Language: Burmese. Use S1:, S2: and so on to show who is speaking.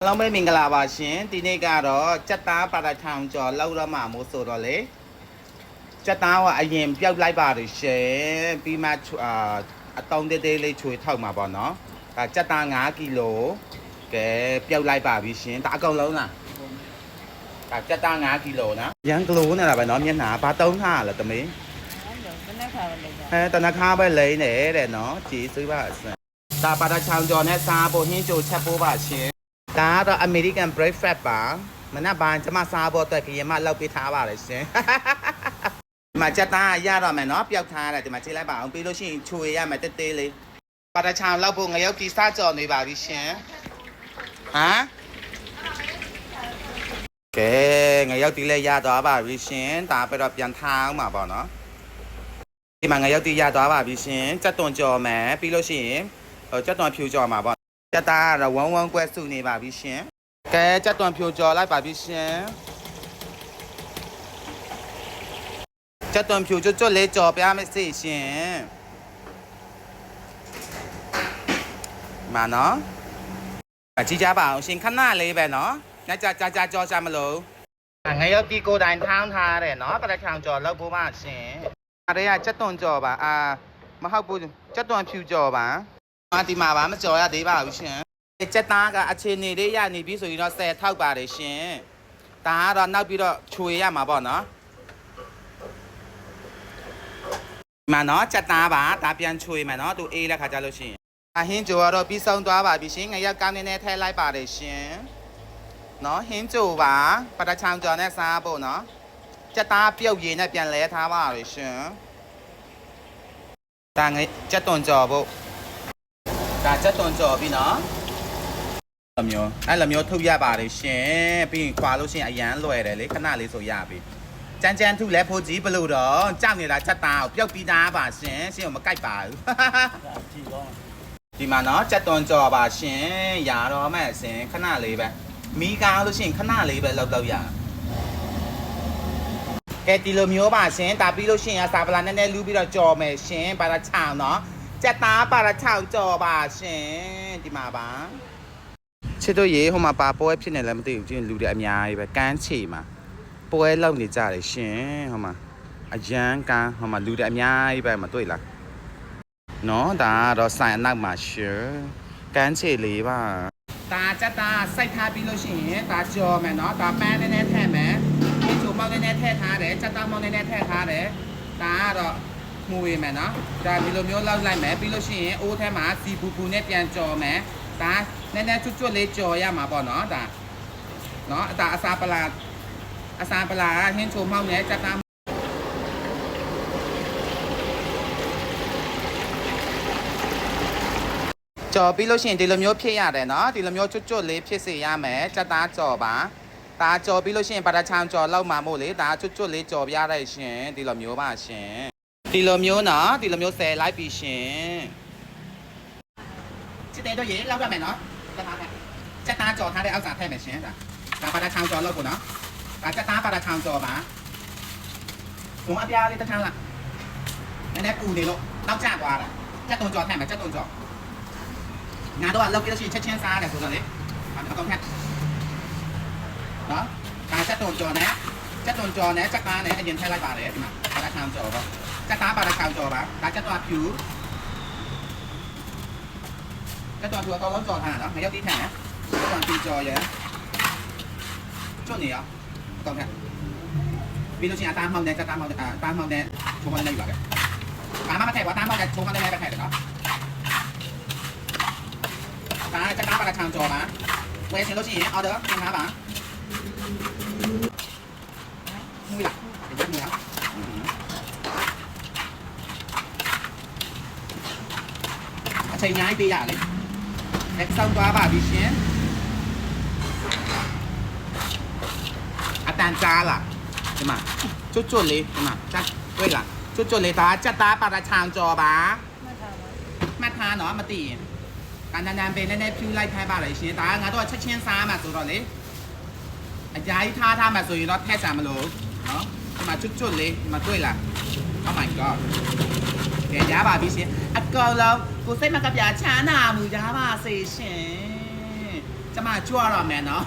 S1: အားလုံးပဲမင်္ဂလာပါရှင်ဒီနေ့ကတော့စက်သားပါတထောင်ကျော်လောက်တော့မှမို့ဆိုတော့လေစက်သားကအရင်ပျောက်လိုက်ပါတယ်ရှင်ပြီးမှချွအာအတောင်းသေးသေးလေးချွေထောက်မှာပေါ့နော်ဒါစက်သား5ကီလိုကဲပျောက်လိုက်ပါပြီရှင်ဒါအကုန်လုံးလားဒါစက်သား5ကီလိုနော်ရန်ကလိုနေတာပဲနော်မျက်နှာဘာတုံးထားလဲတမင်း
S2: ဟုတ်တယ်ဘယ်နဲ့ခါပဲလိုက်ကြ
S1: အဲတနခါပဲလိမ့်နေတဲ့နော်ကြည်စွေးပါအစဒါပါတချောင်ကျော်နဲ့စားဖို့ဟင်းကြိုချက်ဖို့ပါရှင် ဒါကတော့ American breakfast ပါမနက်ပိုင်းကျမစားဖို့အတွက်ကရင်မလောက်ပေးထားပါတယ်ရှင်ဒီမှာချက်သားရတော့မယ်နော်ပျောက်ထားရတယ်ဒီမှာချိန်လိုက်ပါအောင်ပြီးလို့ရှိရင်ချွေရမယ်တက်သေးလေးပါတချောင်လောက်ဖို့ငရုတ်တီစားကြော်နေပါပြီရှင်ဟမ်ကဲငရုတ်တီလည်းရသွားပါပြီရှင်ဒါပဲတော့ပြန်ထားအောင်ပါပေါ့နော်ဒီမှာငရုတ်တိရသွားပါပြီရှင်စက်သွန်ကြော်မယ်ပြီးလို့ရှိရင်ဟိုစက်သွန်ဖြူကြော်မှာပေါ့ စက်သားကတော့ဝန်းဝန်းကွဲစုနေပါပြီရှင်ကဲစက်သွန်ဖြူကြော်လိုက်ပါပြီရှင်စက်သွန်ဖြူကျွတ်ကျွတ်လေးကြော်ပြမယ်စိရှင်မာနော်အကြည့်ကြပါအောင်ရှင်ခဏလေးပဲနော်ညကြကြကြကြော်ချမလို့ငရုတ်တိကိုယ်တိုင်ထောင်းထားတယ်နော်ပလက်ချောင်ကြော်လောက်ဖို့ပါရှင်အရေကချက်သွန်ကြော်ပါအာမဟုတ်ဘူးချက်သွန်ဖြူကြော်ပါ အာဒီမှာပါမကြော်ရသေးပါဘူးရှင်ချက်သားကအခြေအနေလေးရနေပြီဆိုရင်တော့10ထောက်ပါတယ်ရှင်ဒါကတော့နောက်ပြီးတော့ခြွေရမှာပေါ့နော်ဒီမှာနော်ချက်သားပါဒါပြန်ခြွေမယ်နော်သူအေးတဲ့ခါကြလို့ရှိရင်အဟင်းကြော်ကတော့ပြီးဆုံးသွားပါပြီရှင်ငရက်ကောင်းနေနေထည့်လိုက်ပါတယ်ရှင်နော်ဟင်းကြော်ပါပတချောင်ကြော်နဲ့စားဖို့နော်ကြက်သားပြုတ်ရည်နဲ့ပြန်လဲထားပါရရှင်ဒါငယ်ကြက်သွန်ကြော်ဖို့ ဒါကြက်သွန်ကြော်ပြီနော်လိုမျိုးအဲ့လိုမျိုးထုတ်ရပါတယ်ရှင်ပြီးရင်ခွာလို့ရှိရင်အရန်လွယ်တယ်လေခဏလေးဆိုရပြီကြမ်းကြမ်းထုလဲဖို့ကြီးဘလို့တော့ကြောက်နေတာချက်သားကိုပြုတ်ပြီးသားပါရှင်ရှင်ကိုမကြိုက်ပါဘူး
S3: ကြည့်တော့
S1: ဒီမှာနော်ကြက်သွန်ကြော်ပါရှင်ရတော့မဲ့အစင်ခဏလေးပဲမီးကားလို့ရှိရင်ခဏလေးပဲလောက်လောက်ရကဲဒီလိုမျိုးပါရှင်ဒါပြီးလို့ရှိရင်အစာပလာနည်းနည်းလူးပြီးတော့ကြော်မယ်ရှင်ပါတာချောင်းနော် ကြက်သားပါတာချောင်းကြော်ပါရှင်ဒီမှာပါချစ်တို့ရေဟိုမှာပါပွဲဖြစ်နေလည်းမသိဘူးကျင်းလူတွေအများကြီးပဲကန်းချီမှာပွဲလောက်နေကြတယ်ရှင်ဟိုမှာအရန်ကန်းဟိုမှာလူတွေအများကြီးပဲမတွေ့လားနော်ဒါကတော့ဆိုင်အနောက်မှာရှင်ကန်းချေလေးပါဒါကြက်သားစိုက်ထားပြီးလို့ရှိရင်ဒါကြော်မယ်နော်ဒါပန်းနည်းနည်းထည့်မယ်ဒီချိုမောင်းနည်းနည်းထည့်ထားတယ်ကြက်သားမောင်းနည်းနည်းထည့်ထားတယ်ဒါကတော့ မှုဝေးမယ်နော်ဒါဒီလိုမျိုးလောက်လိုက်မယ်ပြီးလို့ရှိရင်အိုးထဲမှာစီပူပူနဲ့ပြန်ကြော်မယ်ဒါနည်းနည်းချွတ်ချွတ်လေးကြော်ရမှာပေါ့နော်ဒါနော်ဒါအစာပလာအစာပလာဟင်းချိုမောင်းနဲ့ကြက်သားကြော်ပြီးလို့ရှိရင်ဒီလိုမျိုးဖြစ်ရတယ်နော်ဒီလိုမျိုးကျွတ်ကျွတ်လေးဖြစ်စေရမယ်စက်သားကြော်ပါဒါကြော်ပြီးလို့ရှိရင်ပါတချောင်ကြော်လောက်မှာမို့လေဒါကျွတ်ကျွတ်လေးကြော်ပြရတဲ့ရှင်ဒီလိုမျိုးပါရှင် ဒီလိုမျိုးနော်ဒီလိုမျိုးဆယ်လိုက်ပြီရှင်စစ်တဲ့တော့ရေလောက်ရမယ်နော်စက်သားကစက်သားကြော်ထားတဲ့အောက်စာထည့်မယ်ရှင်ဒါဒါပါတချောင်ကြော်လောက်ကိုနော်ဒါစက်သားပါတချောင်ကြော်ပါဘုံအပြားလေးတစ်ခါလားနည်းနည်းပူနေလို့နောက်ကျသွားတာစက်တုံကြော်ထည့်မယ်စက်တုံကြော်ငါတို့ကလောက်ပြီးလို့ရှိရင်ချက်ချင်းစားရတယ်ဆိုတော့လေအကောင်ထက်နော်ဒါချက်တုံကြော်နဲ့ချက်တုံကြော်နဲ့ချက်သားနဲ့အရင်ထည့်လိုက်ပါတယ်ဒီမှာပါလာချောင်းကြော်ပါ ချက်သားပါလာချောင်းကြော်ပါဒါချက်တော့ဖြူချက်တော့ဖြူအကောင်လုံးကြော်ထားတာနော်မရောက်တိထက်နော်ချက်တော့ဖြူကြော်ရယ်ကျွတ်နေရအကောင်ထက်ပြီးလို့ရှိရင်အသားမှောက်နဲ့ချက်သားမှောက်နဲ့အသားမှောက်နဲ့ချုံမနဲ့ယူပါခဲ့ဘာမှမ အချိန်အများကြီးပေးရတယ်။လက်ဆောင်သွားပါပြီရှင်။အတန်ကြားလားဒီမှာကျွတ်ကျွတ်လေးဒီမှာကြက်တွေ့လားကျွတ်ကျွတ်လေးဒါကြက်သားပါတာချောင်ကြော်ပါ
S2: မှတ်ထား
S1: နော်မသိရင်ကန်တန်တန်ပဲနည်းနည်းဖြူလိုက်ထိုင်းပါလေရှင်ဒါကငါတို့ကချက်ချင်းစားမှာဆိုတော့လေအကြာကြီးထားထားမှာဆိုရင်တော့ထက်ဆံမလို့နော်ဒီမှာကျွတ်ကျွတ်လေးဒီမှာတွေ့လား Oh my god ကဲရပါပြီရှင်အကောင်လုံးကိုစိတ်မကပြချမ်းသာမှုရပါစေရှင်စကျမကြွရတော့မယ်နော်